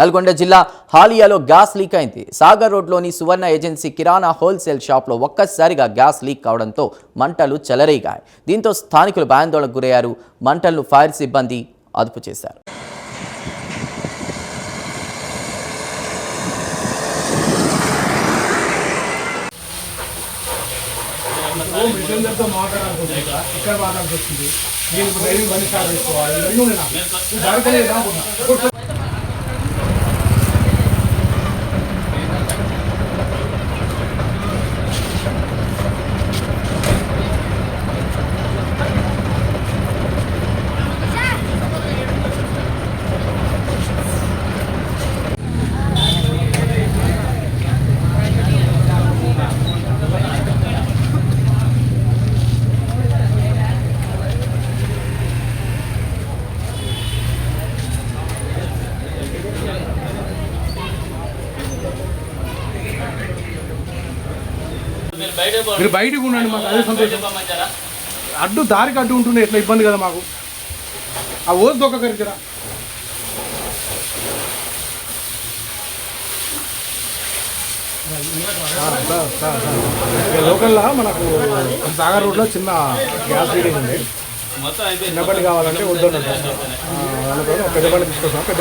నల్గొండ జిల్లా హాలియాలో gas leak అయింది. సాగర్ రోడ్లోని సువర్ణ ఏజెన్సీ కిరాణా హోల్సేల్ షాప్లో ఒక్కసారిగా గ్యాస్ లీక్ కావడంతో మంటలు చెలరేగాయి. దీంతో స్థానికులు భయాందోళనకు గురయ్యారు. మంటలను ఫైర్ సిబ్బంది అదుపు చేశారు. ఇక్కడ మాట్లాడాల్సి వచ్చింది నేను డ్రైవింగ్ బండి స్టార్ట్ చేసుకోవాలి. మీరు బయటకు ఉండండి మాకు అదే సంతోషం. అడ్డు దారికి అడ్డు ఉంటుండే ఎట్లా ఇబ్బంది కదా మాకు. ఆ ఓసి దొక్కకరిచరా లోకల్లో మనకు సాగర్ రోడ్లో చిన్న గ్యాస్ రీడింగ్ ఉంది. చిన్న బండి కావాలంటే వద్దన్నట్టు పెద్ద బండి తీసుకొస్తాం పెద్ద